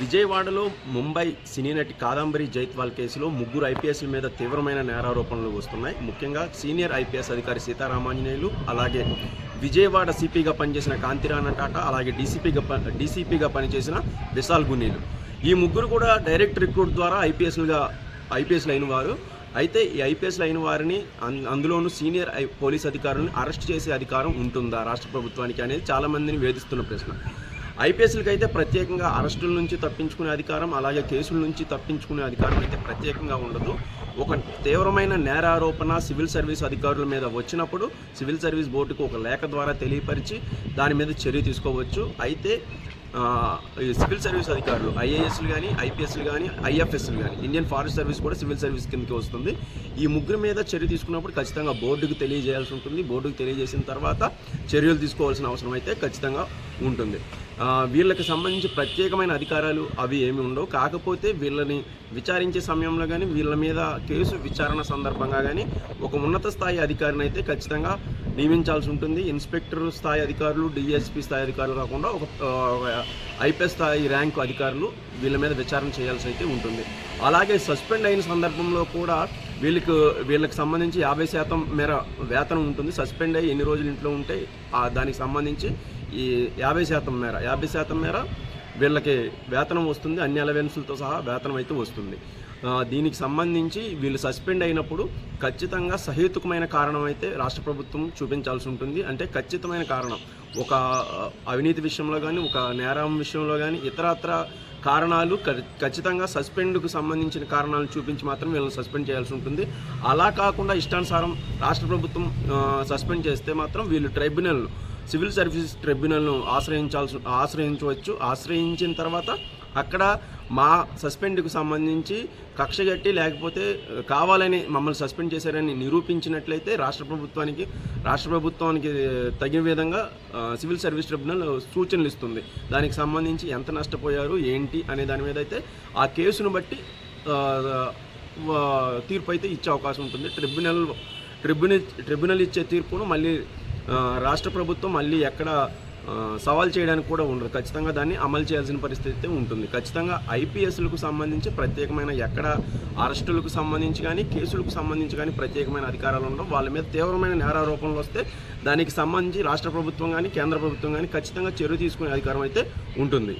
విజయవాడలో ముంబై సినీ నటి కాదంబరి జైత్వాల్ కేసులో ముగ్గురు ఐపీఎస్ల మీద తీవ్రమైన నేరారోపణలు వస్తున్నాయి. ముఖ్యంగా సీనియర్ ఐపీఎస్ అధికారి సీతారామాంజనేయులు అలాగే విజయవాడ సిపిగా పనిచేసిన కాంతిరాణ టాటా అలాగే డీసీపీగా డీసీపీగా పనిచేసిన విశాల్ గునీలు ఈ ముగ్గురు కూడా డైరెక్ట్ రిక్రూట్ ద్వారా ఐపీఎస్లుగా ఐపీఎస్లు అయిన వారు. అయితే ఈ ఐపీఎస్లు అయిన వారిని అందులోనూ సీనియర్ ఐ పోలీస్ అధికారులను అరెస్ట్ చేసే అధికారం ఉంటుందా? రాష్ట్ర ప్రభుత్వానికి అనేది చాలామందిని వేధిస్తున్న ప్రశ్న. ఐపీఎస్లకు అయితే ప్రత్యేకంగా అరెస్టుల నుంచి తప్పించుకునే అధికారం అలాగే కేసుల నుంచి తప్పించుకునే అధికారం అయితే ప్రత్యేకంగా ఉండదు. ఒక తీవ్రమైన నేరారోపణ సివిల్ సర్వీస్ అధికారుల మీద వచ్చినప్పుడు సివిల్ సర్వీస్ బోర్డుకు ఒక లేఖ ద్వారా తెలియపరిచి దాని మీద చర్య తీసుకోవచ్చు. అయితే సివిల్ సర్వీస్ అధికారులు ఐఏఎస్లు కానీ ఐపీఎస్లు కానీ ఐఎఫ్ఎస్లు కానీ ఇండియన్ ఫారెస్ట్ సర్వీస్ కూడా సివిల్ సర్వీస్ కిందకి వస్తుంది. ఈ ముగ్గురు మీద చర్య తీసుకున్నప్పుడు ఖచ్చితంగా బోర్డుకు తెలియజేయాల్సి ఉంటుంది. బోర్డుకు తెలియజేసిన తర్వాత చర్యలు తీసుకోవాల్సిన అవసరం అయితే ఖచ్చితంగా ఉంటుంది. వీళ్ళకి సంబంధించి ప్రత్యేకమైన అధికారాలు అవి ఏమి ఉండవు. కాకపోతే వీళ్ళని విచారించే సమయంలో కానీ వీళ్ళ మీద కేసు విచారణ సందర్భంగా కానీ ఒక ఉన్నత స్థాయి అధికారిని అయితే ఖచ్చితంగా నియమించాల్సి ఉంటుంది. ఇన్స్పెక్టర్ స్థాయి అధికారులు డిఎస్పీ స్థాయి అధికారులు కాకుండా ఒక ఐపీఎస్ స్థాయి ర్యాంకు అధికారులు వీళ్ళ మీద విచారణ చేయాల్సి అయితే ఉంటుంది. అలాగే సస్పెండ్ అయిన సందర్భంలో కూడా వీళ్ళకు వీళ్ళకి సంబంధించి యాభై శాతం మేర వేతనం ఉంటుంది. సస్పెండ్ అయ్యి ఎన్ని రోజులు ఇంట్లో ఉంటే ఆ దానికి సంబంధించి ఈ యాభై శాతం మేర యాభై శాతం మేర వీళ్ళకి వేతనం వస్తుంది అన్ని అలవెన్సులతో సహా వేతనం అయితే వస్తుంది. దీనికి సంబంధించి వీళ్ళు సస్పెండ్ అయినప్పుడు ఖచ్చితంగా సహేతుకమైన కారణం అయితే రాష్ట్ర ప్రభుత్వం చూపించాల్సి ఉంటుంది. అంటే ఖచ్చితమైన కారణం. ఒక అవినీతి విషయంలో కానీ ఒక నేరం విషయంలో కానీ ఇతరత్ర కారణాలు ఖచ్చితంగా సస్పెండ్కు సంబంధించిన కారణాలు చూపించి మాత్రం వీళ్ళని సస్పెండ్ చేయాల్సి ఉంటుంది. అలా కాకుండా ఇష్టానుసారం రాష్ట్ర ప్రభుత్వం సస్పెండ్ చేస్తే మాత్రం వీళ్ళు ట్రైబ్యునల్ సివిల్ సర్వీస్ ట్రిబ్యునల్ను ఆశ్రయించాల్సి ఆశ్రయించవచ్చు. ఆశ్రయించిన తర్వాత అక్కడ మా సస్పెండ్కు సంబంధించి కక్ష కట్టి లేకపోతే కావాలని మమ్మల్ని సస్పెండ్ చేశారని నిరూపించినట్లయితే రాష్ట్ర ప్రభుత్వానికి రాష్ట్ర ప్రభుత్వానికి తగిన విధంగా సివిల్ సర్వీస్ ట్రిబ్యునల్ సూచనలు ఇస్తుంది. దానికి సంబంధించి ఎంత నష్టపోయారు ఏంటి అనే దాని మీద అయితే ఆ కేసును బట్టి తీర్పు అయితే ఇచ్చే అవకాశం ఉంటుంది. ట్రిబ్యునల్ ట్రిబ్యునల్ ట్రిబ్యునల్ ఇచ్చే తీర్పును మళ్ళీ రాష్ట్ర ప్రభుత్వం మళ్ళీ ఎక్కడ సవాల్ చేయడానికి కూడా ఉండదు ఖచ్చితంగా దాన్ని అమలు చేయాల్సిన పరిస్థితి అయితే ఉంటుంది. ఖచ్చితంగా ఐపీఎస్లకు సంబంధించి ప్రత్యేకమైన ఎక్కడ అరెస్టులకు సంబంధించి కానీ కేసులకు సంబంధించి కానీ ప్రత్యేకమైన అధికారాలు ఉండవు. వాళ్ళ మీద తీవ్రమైన నేరారోపణలు వస్తే దానికి సంబంధించి రాష్ట్ర ప్రభుత్వం కానీ కేంద్ర ప్రభుత్వం కానీ ఖచ్చితంగా చర్య తీసుకునే అధికారం అయితే ఉంటుంది.